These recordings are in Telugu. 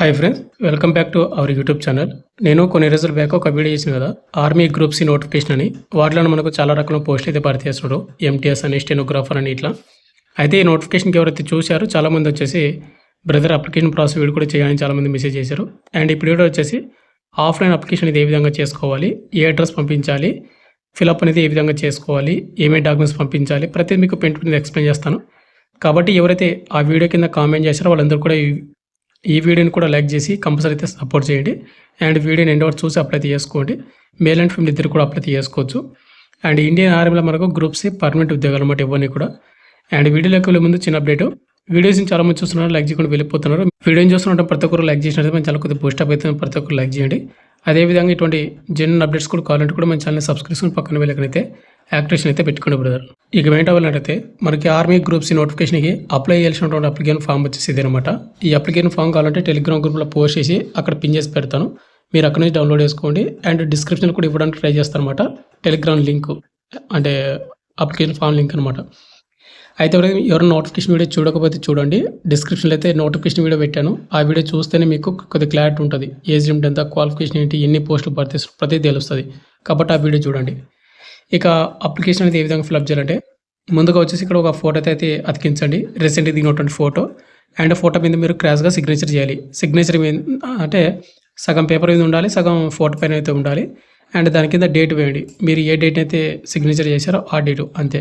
Hi friends welcome back to our YouTube channel నేను కొన్ని రోజుల బ్యాక్ ఒక వీడియో చేసిన కదా ఆర్మీ గ్రూప్ సి నోటిఫికేషన్ అని. వాటిలో మనకు చాలా రకాల పోస్ట్ అయితే భర్తీ చేస్తున్నాడు ఎంటీఎస్ అని స్టెనోగ్రాఫర్ అని ఇట్లా. అయితే ఈ నోటిఫికేషన్కి ఎవరైతే చూశారో చాలామంది వచ్చేసి బ్రదర్ అప్లికేషన్ ప్రాసెస్ వీడు కూడా చేయాలని చాలామంది మెసేజ్ చేశారు. అండ్ ఇప్పుడు కూడా వచ్చేసి ఆఫ్లైన్ అప్లికేషన్ ఇది ఏ విధంగా చేసుకోవాలి ఏ అడ్రస్ పంపించాలి ఫిలప్ అనేది ఏ విధంగా చేసుకోవాలి ఏమేమి డాక్యుమెంట్స్ పంపించాలి ప్రతి మీకు పెయింట్ ఎక్స్ప్లెయిన్ చేస్తాను. కాబట్టి ఎవరైతే ఆ వీడియో కింద కామెంట్ చేశారో వాళ్ళందరూ కూడా ఈ వీడియోని కూడా లైక్ చేసి కంపల్సరీ అయితే సపోర్ట్ చేయండి. అండ్ వీడియోని ఎండ్ చూసి అప్లై చేసుకోండి. మేల్ అండ్ ఫీమేల్ ఇద్దరు కూడా అప్లై చేసుకోవచ్చు. అండ్ ఇండియన్ ఆర్మీలో మనకు గ్రూప్స్ పర్మనెంట్ ఉద్యోగాలు అన్నమాట ఇవన్నీ కూడా. అండ్ వీడియోలోకి వెళ్ళే ముందు చిన్న అప్డేట్ వీడియోస్ చాలా మంది చూస్తున్నారు లైక్ చేయకుండా వెళ్ళిపోతున్నారు. వీడియోని చూస్తుంటే ప్రతి ఒక్కరు లైక్ చేసినట్టు మన చాలా కొద్దిగా పోస్ట్ అప్ అయితే ప్రతి ఒక్కరు లైక్ చేయండి. అదేవిధంగా ఇటువంటి జెన్యున్ అప్డేట్స్ కూడా కావాలంటే కూడా మన ఛానల్ సబ్స్క్రిప్షన్ పక్కన వెళ్ళకనైతే యాక్టివేషన్ అయితే పెట్టుకోండి బ్రదర్. ఇక ఏంటంటే మనకి ఆర్మీ గ్రూప్స్ నోటిఫికేషన్కి అప్లై చేయాల్సినటువంటి అప్లికేషన్ ఫామ్ వచ్చేసి ఇదనమాట ఈ అప్లికేషన్ ఫామ్ కావాలంటే టెలిగ్రామ్ గ్రూప్లో పోస్ట్ చేసి అక్కడ పిన్ చేసి పెడతాను. మీరు అక్కడ నుంచి డౌన్లోడ్ చేసుకోండి. అండ్ డిస్క్రిప్షన్ కూడా ఇవ్వడానికి ట్రై చేస్తాను అనమాట టెలిగ్రామ్ లింక్ అంటే అప్లికేషన్ ఫామ్ లింక్ అనమాట అయితే ఎవరైనా నోటిఫికేషన్ వీడియో చూడకపోతే చూడండి. డిస్క్రిప్షన్లో అయితే నోటిఫికేషన్ వీడియో పెట్టాను. ఆ వీడియో చూస్తేనే మీకు కొద్దిగా క్లారిటీ ఉంటుంది. ఏజ్ లిమిట్ ఎంత క్వాలిఫికేషన్ ఏంటి ఎన్ని పోస్టులు భర్తీ ప్రతి తెలుస్తుంది. కాబట్టి ఆ వీడియో చూడండి. ఇక అప్లికేషన్ అనేది ఏ విధంగా ఫిల్అప్ చేయాలంటే ముందుగా వచ్చేసి ఇక్కడ ఒక ఫోటో అయితే అతికించండి. రీసెంట్గా దిగినటువంటి ఫోటో అండ్ ఫోటో మీద మీరు క్రాష్గా సిగ్నేచర్ చేయాలి. సిగ్నేచర్ మీద అంటే సగం పేపర్ మీద ఉండాలి సగం ఫోటో పైన అయితే ఉండాలి. అండ్ దాని కింద డేట్ వేయండి. మీరు ఏ డేట్ అయితే సిగ్నేచర్ చేశారో ఆ డేటు అంతే.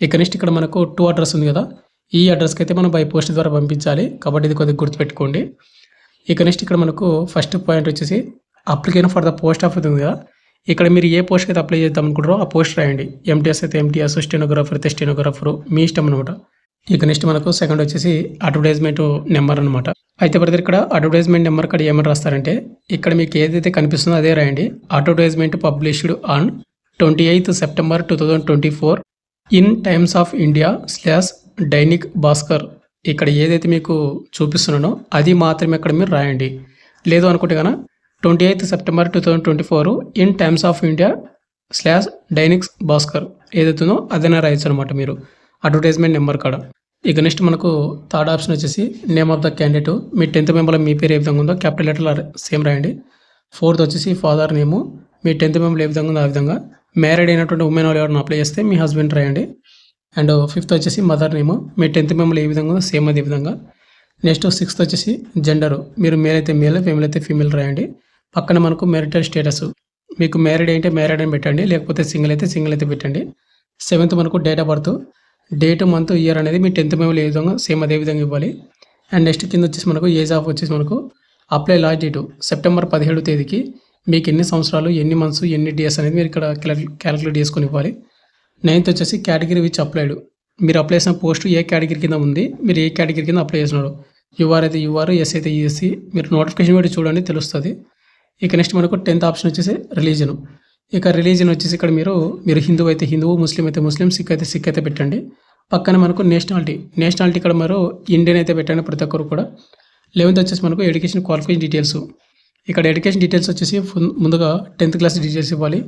ఇక నెక్స్ట్ ఇక్కడ మనకు టూ అడ్రస్ ఉంది కదా. ఈ అడ్రస్కి అయితే మనం బై పోస్ట్ ద్వారా పంపించాలి. కాబట్టి ఇది కొద్దిగా గుర్తుపెట్టుకోండి. ఇక నెక్స్ట్ ఇక్కడ మనకు ఫస్ట్ పాయింట్ వచ్చేసి application for the post office ఉంది కదా. ఇక్కడ మీరు ఏ పోస్ట్ అయితే అప్లై చేద్దాం అనుకుంటారో ఆ పోస్ట్ రాయండి. ఎంటీఎస్ అయితే ఎంటీఎస్ స్టెనోగ్రాఫర్ అయితే స్టెనోగ్రాఫర్ మీ ఇష్టం అనమాట ఇక నెక్స్ట్ మనకు సెకండ్ వచ్చేసి అడ్వర్టైజ్మెంట్ నెంబర్ అనమాట అయితే బ్రదర్ ఇక్కడ అడ్వర్టైజ్మెంట్ నెంబర్ ఇక్కడ ఏమని రాస్తారంటే ఇక్కడ మీకు ఏదైతే కనిపిస్తుందో అదే రాయండి. Advertisement published on twenty eighth September two thousand twenty four in Times of India slash Dainik Bhaskar ఇక్కడ ఏదైతే మీకు చూపిస్తున్నానో అది మాత్రమే ఇక్కడ మీరు రాయండి. లేదు అనుకుంటే కనుక twenty eighth September two thousand twenty four in Times of India slash డైనిక్స్ Bhaskar. ఏదైతుందో అదైనా రాయొచ్చు అనమాట మీరు. అడ్వర్టైజ్మెంట్ నెంబర్ కాడ. ఇక నెక్స్ట్ మనకు థర్డ్ ఆప్షన్ వచ్చేసి నేమ్ ఆఫ్ ద క్యాండిడేట్. మీ టెన్త్ మెంబర్లో మీ పేరు ఏ విధంగా ఉందో క్యాపిటల్ లెటర్ సేమ్ రాయండి. ఫోర్త్ వచ్చేసి ఫాదర్ నేము. మీ టెన్త్ మెంబర్ ఏ విధంగా ఉందో ఆ విధంగా. మ్యారీడ్ అయినటువంటి ఉమెన్ వాళ్ళు ఎవరైనా అప్లై చేస్తే మీ హస్బెండ్ రాయండి. అండ్ ఫిఫ్త్ వచ్చేసి మదర్ నేమ్. మీ టెన్త్ మెంబర్ ఏ విధంగా ఉందో సేమ్ అదే విధంగా. నెక్స్ట్ సిక్స్త్ వచ్చేసి జెండర్. మీరు మేల్ అయితే మేల్ ఫీమేల్ అయితే ఫీమేల్ రాయండి. పక్కన మనకు మ్యారిటల్ స్టేటస్ మీకు మ్యారీడ్ అయితే మ్యారీడ్ అని పెట్టండి లేకపోతే సింగిల్ అయితే సింగిల్ అయితే పెట్టండి. సెవెంత్ మనకు date of birth date month year అనేది మీ టెన్త్ మేము ఏ విధంగా సేమ్ అదే విధంగా ఇవ్వాలి. అండ్ నెక్స్ట్ కింద వచ్చేసి మనకు ఏజ్ ఆఫ్ వచ్చేసి మనకు అప్లై లాస్ట్ డేటు సెప్టెంబర్ పదిహేడు తేదీకి మీకు ఎన్ని సంవత్సరాలు ఎన్ని మంత్స్ ఎన్ని డేస్ అనేది మీరు ఇక్కడ క్యాలిక్యులేట్ చేసుకొని ఇవ్వాలి. నైన్త్ వచ్చేసి కేటగిరీ విచ్ అప్లైడ్ మీరు అప్లై చేసిన పోస్ట్ ఏ కేటగిరీ కింద ఉంది మీరు ఏ కేటగిరీ కింద అప్లై చేసినాడు యువర్ అయితే యువర్ ఎస్ అయితే ఈఎస్సీ మీరు నోటిఫికేషన్ పెట్టి చూడండి తెలుస్తుంది. ఇక నెక్స్ట్ మనకు టెన్త్ ఆప్షన్ వచ్చేసి రిలీజన్ ఇక రిలీజన్ వచ్చేసి ఇక్కడ మీరు మీరు హిందూ అయితే హిందువు ముస్లిం అయితే ముస్లిం సిక్ అయితే సిక్ అయితే పెట్టండి. పక్కన మనకు నేషనాలిటీ నేషనాలిటీ ఇక్కడ మరో ఇండియన్ అయితే పెట్టండి ప్రతి ఒక్కరు కూడా. లెవెన్త్ వచ్చేసి మనకు ఎడ్యుకేషన్ క్వాలిఫికేషన్ డీటెయిల్స్ ఇక్కడ ఎడ్యుకేషన్ డీటెయిల్స్ వచ్చేసి ముందుగా టెన్త్ క్లాస్ డీటెయిల్స్ ఇవ్వాలి.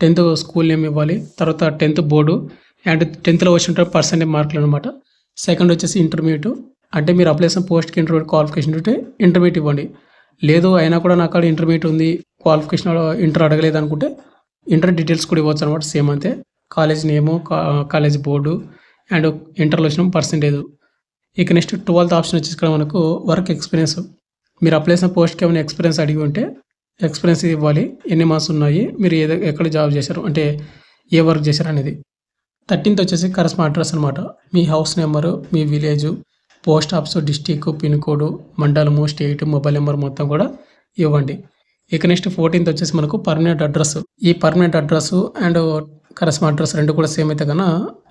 టెన్త్ స్కూల్ నేమ్ ఇవ్వాలి. తర్వాత టెన్త్ బోర్డు అండ్ టెన్త్లో వచ్చిన పర్సెంటేజ్ మార్కులు అనమాట సెకండ్ వచ్చేసి ఇంటర్మీడియట్ అంటే మీరు అప్లై చేసిన పోస్ట్కి ఇంటర్మీడియట్ క్వాలిఫికేషన్ ఉంటే ఇంటర్మీడియట్ ఇవ్వండి. లేదు అయినా కూడా నాకు అక్కడ ఇంటర్మీడియట్ ఉంది. క్వాలిఫికేషన్ ఇంటర్ అడగలేదు అనుకుంటే ఇంటర్ డీటెయిల్స్ కూడా ఇవ్వచ్చు అనమాట సేమ్ అంతే. College name college board and ఇంటర్లో వచ్చిన పర్సంటేజ్ ఇక నెక్స్ట్ ట్వెల్త్ ఆప్షన్ వచ్చేసి ఇక్కడ మనకు వర్క్ ఎక్స్పీరియన్స్ మీరు అప్లై చేసిన పోస్ట్కి ఏమైనా ఎక్స్పీరియన్స్ అడిగి ఉంటే ఎక్స్పీరియన్స్ ఇవ్వాలి. ఎన్ని మంత్స్ ఉన్నాయి మీరు ఏదో ఎక్కడ జాబ్ చేశారు అంటే ఏ వర్క్ చేశారు అనేది. థర్టీన్త్ వచ్చేసి కరస్మా అడ్రస్ అనమాట మీ హౌస్ నెంబరు మీ village post office district pin code మండలము స్టేట్ మొబైల్ నెంబర్ మొత్తం కూడా ఇవ్వండి. ఇక నెక్స్ట్ ఫోర్టీన్త్ వచ్చేసి మనకు పర్మనెంట్ అడ్రస్. ఈ permanent address and correspondence address రెండు కూడా సేమ్ అయితే కన్నా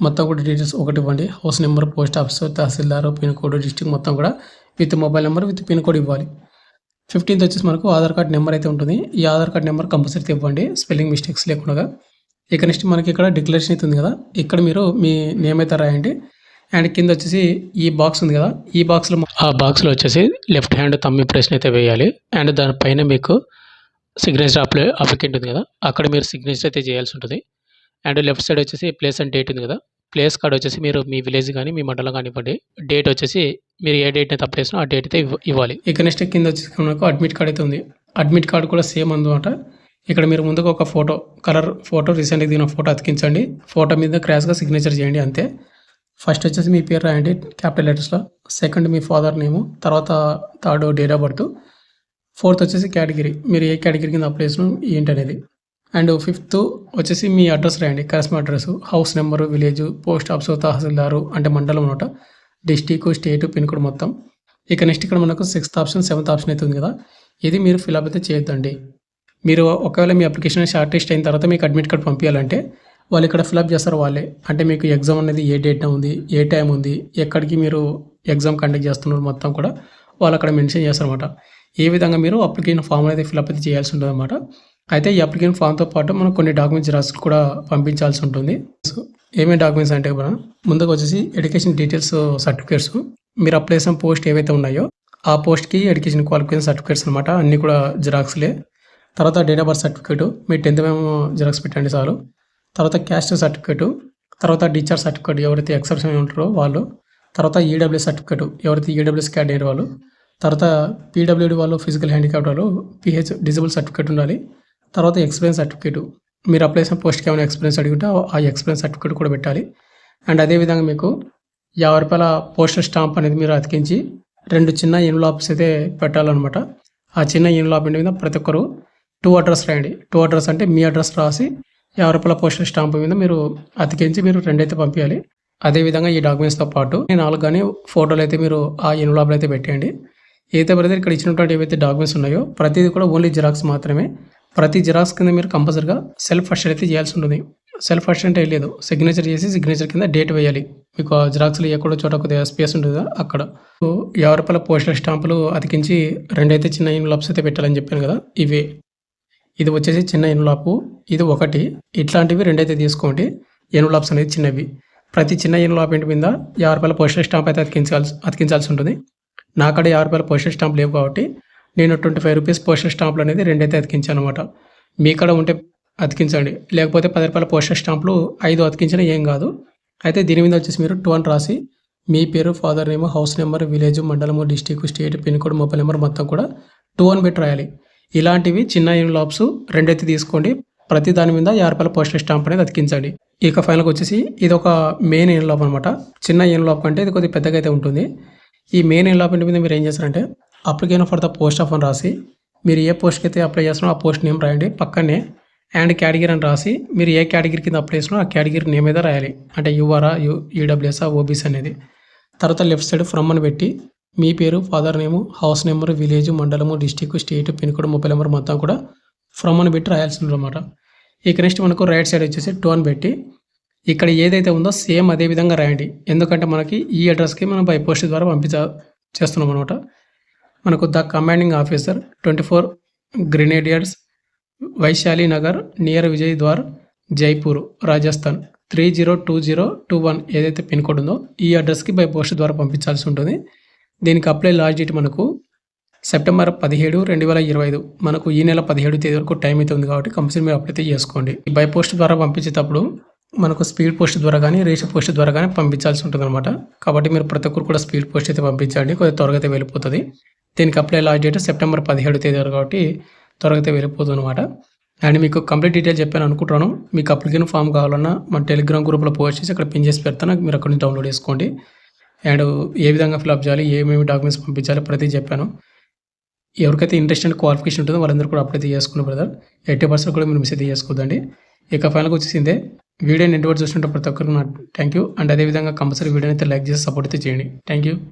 మొత్తం కూడా డీటెయిల్స్ ఒకటి ఇవ్వండి. హౌస్ నెంబర్ పోస్ట్ ఆఫీస్ తహసీల్దార్ పిన్ కోడ్ డిస్టిక్ మొత్తం కూడా with mobile number with pin code ఇవ్వాలి. ఫిఫ్టీన్త్ వచ్చేసి మనకు ఆధార్ కార్డ్ నెంబర్ అయితే ఉంటుంది. ఈ ఆధార్ కార్డ్ నెంబర్ కంపల్సరీ ఇవ్వండి. స్పెల్లింగ్ మిస్టేక్స్ లేకుండా. ఇక నెక్స్ట్ మనకి ఇక్కడ డిక్లరేషన్ అయితే ఉంది కదా. ఇక్కడ మీరు మీ నేమ్ అయితే రాయండి. అండ్ కింద వచ్చేసి ఈ బాక్స్ ఉంది కదా ఈ బాక్స్లో ఆ బాక్స్లో వచ్చేసి లెఫ్ట్ హ్యాండ్ తమ్మి ప్రశ్న అయితే వేయాలి. అండ్ దానిపైన మీకు సిగ్నేచర్ అప్లై అప్లికెంట్ ఉంది కదా అక్కడ మీరు సిగ్నేచర్ అయితే చేయాల్సి ఉంటుంది. అండ్ లెఫ్ట్ సైడ్ వచ్చేసి ప్లేస్ అండ్ డేట్ ఉంది కదా ప్లేస్ కార్డ్ వచ్చేసి మీరు మీ విలేజ్ కానీ మీ మండలం కానీ ఇవ్వండి డేట్ వచ్చేసి మీరు ఏ డేట్ అయితే అప్లై చేసినా ఆ డేట్ అయితే ఇవ్వ- ఇవ్వాలి. ఇక నెక్స్ట్ కింద వచ్చేసి మనకు అడ్మిట్ కార్డ్ అయితే ఉంది. అడ్మిట్ కార్డ్ కూడా సేమ్ అనమాట ఇక్కడ మీరు ముందుగా ఒక ఫోటో కలర్ ఫోటో రీసెంట్గా దిగిన ఫోటో అతికించండి. ఫోటో మీద క్రాష్గా సిగ్నేచర్ చేయండి అంతే. ఫస్ట్ వచ్చేసి మీ పేరు రాయండి క్యాపిటల్ లెటర్స్లో సెకండ్ మీ ఫాదర్ నేము తర్వాత third date of birth fourth వచ్చేసి కేటగిరీ మీరు ఏ కేటగిరీ కింద అప్లై చేసిన ఏంటి అనేది. అండ్ ఫిఫ్త్ వచ్చేసి మీ అడ్రస్ రాయండి correspondence address house number village post office tahsildar అంటే మండలం అనమాట. డిస్టిక్ స్టేట్ పిన్ కోడ్ మొత్తం. ఇక నెక్స్ట్ ఇక్కడ మనకు సిక్స్త్ ఆప్షన్ సెవెంత్ ఆప్షన్ అయితే ఉంది కదా. ఇది మీరు ఫిల్అప్ అయితే చేయొద్దండి. మీరు ఒకవేళ మీ అప్లికేషన్ షార్ట్ లిస్ట్ అయిన తర్వాత మీకు అడ్మిట్ కార్డ్ పంపించాలంటే వాళ్ళు ఇక్కడ ఫిల్అప్ చేస్తారు వాళ్ళే. అంటే మీకు ఎగ్జామ్ అనేది ఏ డేట్ ఉంది ఏ టైం ఉంది ఎక్కడికి మీరు ఎగ్జామ్ కండక్ట్ చేస్తున్నారు మొత్తం కూడా వాళ్ళు అక్కడ మెన్షన్ చేస్తారన్నమాట. ఏ విధంగా మీరు అప్లికేషన్ ఫామ్ అనేది ఫిల్అప్ అయితే చేయాల్సి ఉంటుంది అనమాట అయితే ఈ అప్లికేషన్ ఫామ్తో పాటు మనం కొన్ని డాక్యుమెంట్స్ రాసి కూడా పంపించాల్సి ఉంటుంది. సో ఏమేమి డాక్యుమెంట్స్ అంటే మనం ముందుకు వచ్చేసి ఎడ్యుకేషన్ డీటెయిల్స్ సర్టిఫికేట్స్. మీరు అప్లై చేసిన పోస్ట్ ఏవైతే ఉన్నాయో ఆ పోస్ట్కి ఎడ్యుకేషన్ క్వాలిఫికేషన్ సర్టిఫికేట్స్ అనమాట అన్నీ కూడా జిరాక్స్లే. తర్వాత డేట్ ఆఫ్ బర్త్ సర్టిఫికేట్. మీ టెన్త్ మేము జిరాక్స్ పెట్టండి చాలు తర్వాత క్యాస్ట్ సర్టిఫికేట్ తర్వాత డిశ్చార్జ్ సర్టిఫికేట్ ఎవరైతే ఎక్సెప్షన్ ఉంటారో వాళ్ళు తర్వాత ఈడబ్ల్యూ సర్టిఫికేట్ ఎవరైతే ఈడబ్ల్యూఎస్ క్యాడర్ వాళ్ళు తర్వాత పీడబ్ల్యూడి వాళ్ళు ఫిజికల్ హ్యాండిక్యాప్ట్ వాళ్ళు పిహెచ్ డిజబుల్ సర్టిఫికేట్ ఉండాలి. తర్వాత ఎక్స్పీరియన్స్ సర్టిఫికేట్. మీరు అప్లై చేసిన పోస్ట్కి ఏమైనా ఎక్స్పీరియన్స్ అడిగితే ఆ ఎక్స్పీరియన్స్ సర్టిఫికేట్ కూడా పెట్టాలి. అండ్ అదేవిధంగా మీకు యాభై రూపాయల పోస్టల్ స్టాంప్ అనేది మీరు అతికించి రెండు చిన్న ఎన్లాప్స్ అయితే పెట్టాలన్నమాట. ఆ చిన్న ఎన్లాప్ మీద ప్రతి ఒక్కరు టూ అడ్రస్ రాయండి. టూ అడ్రస్ అంటే మీ అడ్రస్ రాసి యాభై రూపాయల పోస్టల్ స్టాంప్ మీద మీరు అతికించి మీరు రెండైతే పంపించాలి అదేవిధంగా ఈ డాక్యుమెంట్స్తో పాటు నేను నాలుగు కానీ ఫోటోలు అయితే మీరు ఆ ఎన్లాప్లో అయితే పెట్టేయండి. ఏదైతే బ్రదర్ ఇక్కడ ఇచ్చినటువంటి ఏవైతే డాక్యుమెంట్స్ ఉన్నాయో ప్రతిదీ కూడా ఓన్లీ జిరాక్స్ మాత్రమే. ప్రతి జిరాక్స్ కింద మీరు కంపల్సరిగా సెల్ఫ్ ఫస్ట్ అయితే చేయాల్సి ఉంటుంది. సెల్ఫ్ ఫస్ట్ అంటే లేదు. సిగ్నేచర్ చేసి సిగ్నేచర్ కింద డేట్ వేయాలి. మీకు ఆ జిరాక్స్లు ఎక్కడో చోట కొద్దిగా స్పేస్ ఉంటుంది? కదా అక్కడ. సో యాభై రూపాయల పోస్టల్ స్టాంపులు అతికించి రెండైతే చిన్న ఇన్లాప్స్ అయితే పెట్టాలని చెప్పాను కదా. ఇవే. ఇది వచ్చేసి చిన్న ఎనులాపు ఇది ఒకటి. ఇట్లాంటివి రెండైతే తీసుకోండి. ఎనులాప్స్ అనేది చిన్నవి. ప్రతి చిన్న ఎనులాప్ ఇంటి మీద? యాభై రూపాయల పోస్టల్ స్టాంప్ అయితే అతికించాల్సి అతికించాల్సి ఉంటుంది. నాకడ యాభై రూపాయల పోస్టల్ స్టాంప్ లేవు కాబట్టి నేను ట్వంటీ ఫైవ్ రూపీస్ పోస్టల్ స్టాంపులు అనేది రెండైతే అతికించాను అనమాట మీ కాడ ఉంటే అతికించండి. లేకపోతే పది రూపాయల పోస్టల్ స్టాంపులు ఐదు అతికించిన ఏం కాదు. అయితే దీని మీద వచ్చేసి మీరు టూ అని రాసి మీ పేరు father name house number village మండలము district state pin code mobile number మొత్తం కూడా టూ అని పెట్టి రాయాలి. ఇలాంటివి చిన్న ఇన్లాప్స్ రెండైతే తీసుకోండి. ప్రతి దాని మీద యాభై రూపాయల పోస్టల్ స్టాంప్ అనేది అతికించండి. ఇక ఫైనల్గా వచ్చేసి ఇది ఒక మెయిన్ ఇన్లాప్ అనమాట చిన్న ఇన్లాప్ అంటే ఇది కొద్దిగా పెద్దగా అయితే ఉంటుంది. ఈ మెయిన్ ఇన్లాప్ ఇంటి మీద మీరు ఏం చేస్తారంటే application for the post of అని రాసి మీరు ఏ పోస్ట్కి అయితే అప్లై చేస్తున్నారో ఆ పోస్ట్ నేమ్ రాయండి. పక్కనే అండ్ కేటగిరీ అని రాసి మీరు ఏ కేటగిరీ కింద అప్లై చేసినా ఆ కేటగిరీ నేమ్ మీద రాయాలి. అంటే యూఆర్ఆ యూ ఈడబ్ల్యూఎస్ఆ ఓబీసీ అనేది. తర్వాత లెఫ్ట్ సైడ్ ఫ్రమ్ అని పెట్టి మీ పేరు father name house number village మండలము district state pin code mobile number మొత్తం కూడా ఫ్రమ్ అని పెట్టి రాయాల్సి అనమాట ఇక నెక్స్ట్ మనకు రైట్ సైడ్ వచ్చేసి టూ అని పెట్టి ఇక్కడ ఏదైతే ఉందో సేమ్ అదే విధంగా రాయండి. ఎందుకంటే మనకి ఈ అడ్రస్కి మనం బై పోస్ట్ ద్వారా పంపించ చేస్తున్నాం అనమాట మనకు the commanding officer twenty four grenadiers Vaishali Nagar near Vijay Dwar Jaipur Rajasthan three zero two zero two one ఏదైతే పిన్ కోడ్ ఉందో ఈ అడ్రస్కి బై పోస్ట్ ద్వారా పంపించాల్సి ఉంటుంది. దీనికి అప్లై లాస్ట్ డేట్ మనకు సెప్టెంబర్ పదిహేడు రెండు వేల ఇరవై ఐదు. మనకు ఈ నెల పదిహేడు తేదీ వరకు టైం అయితే ఉంది కాబట్టి కంపల్సరీ మీరు అప్లై చేసుకోండి. ఈ బై పోస్ట్ ద్వారా పంపించేటప్పుడు మనకు స్పీడ్ పోస్ట్ ద్వారా కానీ రేషన్ పోస్ట్ ద్వారా కానీ పంపించాల్సి ఉంటుంది అనమాట కాబట్టి మీరు ప్రతి ఒక్కరు కూడా స్పీడ్ పోస్ట్ అయితే పంపించండి. కొద్దిగా త్వరగా అయితే వెళ్ళిపోతుంది. దీనికి అప్లై లాస్ట్ డేట్ సెప్టెంబర్ పదిహేడు తేదీ వరకు కాబట్టి త్వరగా అయితే వెళ్ళిపోతుంది అనమాట అండ్ మీకు కంప్లీట్ డీటెయిల్ చెప్పాను అనుకుంటున్నాను. మీకు అప్లికేషన్ ఫామ్ కావాలన్నా మన టెలిగ్రామ్ గ్రూప్లో పోస్ట్ చేసి అక్కడ పిన్ చేసి పెడతాను. మీరు అక్కడ నుంచి డౌన్లోడ్ చేసుకోండి. అండ్ ఏ విధంగా ఫిలప్ చేయాలి ఏమేమి డాక్యుమెంట్స్ పంపించాలి ప్రతి చెప్పాను. ఎవరికైతే ఇంట్రెస్ట్ అండ్ క్వాలిఫికేషన్ ఉంటుందో వాళ్ళందరూ కూడా అప్లై చేసుకున్న బ్రదర్ ఎయిటీ పర్సెంట్ కూడా మీరు మిస్ అయితే చేసుకోదండి ఇక ఫైనల్గా వచ్చేసిందే వీడియోని ఎంతవరకు చూస్తుంటే ప్రతి ఒక్కరికి నా థ్యాంక్ యూ అండ్ అదేవిధంగా కంపల్సరీ వీడియోని అయితే లైక్ చేసి సపోర్ట్ అయితే చేయండి. Thank you